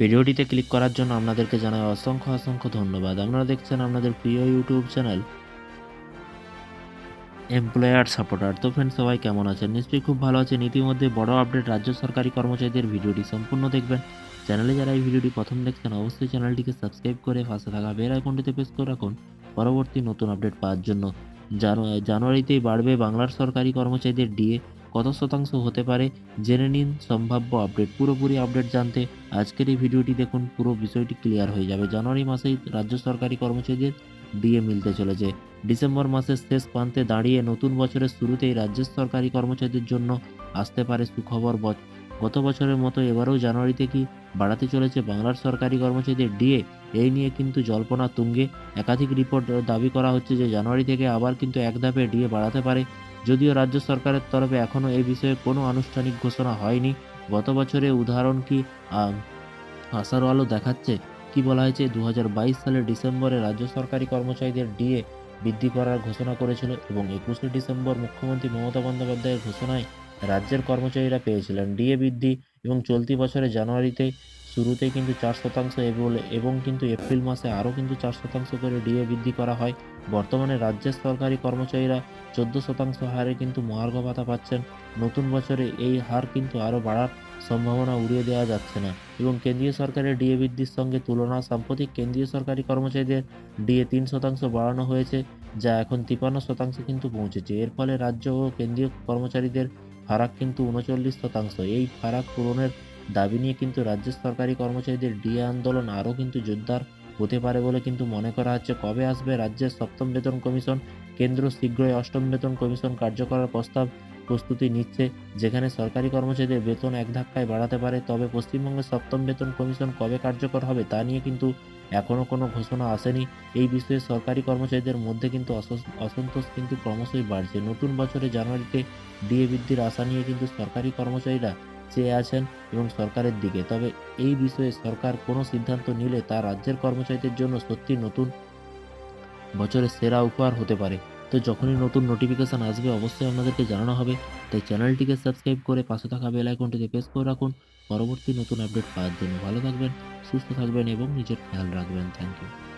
ভিডিওটিতে ক্লিক করার জন্য আপনাদেরকে জানাই অসংখ্য অসংখ্য ধন্যবাদ। আপনারা দেখছেন আপনাদের প্রিয় ইউটিউব চ্যানেল এমপ্লয়ার সাপোর্টার। তো ফ্রেন্ড সবাই কেমন আছেন? নিশ্চয়ই খুব ভালো আছেন। ইতিমধ্যে বড় আপডেট রাজ্য সরকারি কর্মচারীদের ভিডিওটি সম্পূর্ণ দেখবেন। চ্যানেলে যারা এই ভিডিওটি প্রথম দেখছেন, অবশ্যই চ্যানেলটিকে সাবস্ক্রাইব করে পাশে থাকা বেল আইকনটিতে প্রেস করে রাখুন। পরবর্তী নতুন আপডেট পাওয়ার জন্য জানু- জানুয়ারিতেই বাড়বে বাংলার সরকারি কর্মচারীদের ডিএ কত শতাংশ হতে পারে, জেনে নিন। সম্ভাব্য আপডেট, পুরোপুরি আপডেট জানতে আজকের এই ভিডিওটি দেখুন। পুরো বিষয়টি ক্লিয়ার হয়ে যাবে। জানুয়ারি মাসেই রাজ্য সরকারি কর্মচারীদের ডিএ মিলতে চলেছে। ডিসেম্বর মাসের শেষ প্রান্তে দাঁড়িয়ে নতুন বছরের শুরুতেই রাজ্য সরকারি কর্মচারীদের জন্য আসতে পারে সুখবর গত বছরের মতো এবারেও জানুয়ারিতে কি বাড়াতে চলেছে বাংলার সরকারি কর্মচারীদের ডিএ? এই নিয়ে কিন্তু জল্পনা তুঙ্গে। একাধিক রিপোর্ট দাবি করা হচ্ছে যে জানুয়ারি থেকে আবার কিন্তু এক ধাপে ডিএ বাড়াতে পারে যদিও রাজ্য সরকারের তরফে এখনও এই বিষয়ে কোনো আনুষ্ঠানিক ঘোষণা হয়নি। গত বছরে উদাহরণ কি আশার আলো দেখাচ্ছে? কি বলা হয়েছে? দু হাজার বাইশ সালের ডিসেম্বরে রাজ্য সরকারি কর্মচারীদের ডিএ বৃদ্ধি করার ঘোষণা করেছিল এবং একুশে ডিসেম্বর মুখ্যমন্ত্রী মমতা বন্দ্যোপাধ্যায়ের ঘোষণায় রাজ্যের কর্মচারীরা পেয়েছিলেন ডিএ বৃদ্ধি এবং চলতি বছরের জানুয়ারিতে শুরুতে কিন্তু চার শতাংশ এবং- এবং কিন্তু এপ্রিল মাসে আরও কিন্তু চার শতাংশ করে ডিএ বৃদ্ধি করা হয়। বর্তমানে রাজ্যের সরকারি কর্মচারীরা চোদ্দ শতাংশ হারে কিন্তু মহার্ঘ ভাতা পাচ্ছেন। নতুন বছরে এই হার কিন্তু আরও বাড়ার সম্ভাবনা উড়িয়ে দেওয়া যাচ্ছে না এবং কেন্দ্রীয় সরকারের ডিএ বৃদ্ধির সঙ্গে তুলনা সাম্প্রতিক কেন্দ্রীয় সরকারি কর্মচারীদের ডিএ তিন শতাংশ বাড়ানো হয়েছে, যা এখন তিপান্ন শতাংশ কিন্তু পৌঁছেছে। এর ফলে রাজ্য ও কেন্দ্রীয় কর্মচারীদের ফারাক কিন্তু উনচল্লিশ শতাংশ। এই ফারাক পূরণের দাবি নিয়ে কিন্তু রাজ্য সরকারি কর্মচারীদের ডিএ আন্দোলন আরও কিন্তু জোরদার হতে পারে বলে কিন্তু মনে করা হচ্ছে। কবে আসবে রাজ্যের সপ্তম বেতন কমিশন? কেন্দ্র শীঘ্রই অষ্টম বেতন কমিশন কার্যকরার প্রস্তাব প্রস্তুতি নিচ্ছে, যেখানে সরকারি কর্মচারীদের বেতন এক ধাক্কায় বাড়াতে পারে। তবে পশ্চিমবঙ্গের সপ্তম বেতন কমিশন কবে কার্যকর হবে তা নিয়ে কিন্তু এখনও কোনো ঘোষণা আসেনি। এই বিষয়ে সরকারি কর্মচারীদের মধ্যে কিন্তু অসন্তোষ কিন্তু ক্রমশই বাড়ছে। নতুন বছরে জানুয়ারিতে ডিএ বৃদ্ধির আশা নিয়ে কিন্তু সরকারি কর্মচারীরা চেয়ে আছেন এবং সরকারের দিকে। তবে এই বিষয়ে সরকার কোনো সিদ্ধান্ত নিলে তা রাজ্যের কর্মচারীদের জন্য সত্যি নতুন বছরের সেরা উপহার হতে পারে। তো যখনই নতুন নোটিফিকেশান আসবে, অবশ্যই আপনাদেরকে জানানো হবে। তাই চ্যানেলটিকে সাবস্ক্রাইব করে পাশে থাকা বেল আইকনটিতে প্রেস করে রাখুন। পরবর্তী নতুন আপডেট পাওয়ার জন্য ভালো থাকবেন, সুস্থ থাকবেন এবং নিজের খেয়াল রাখবেন। Thank you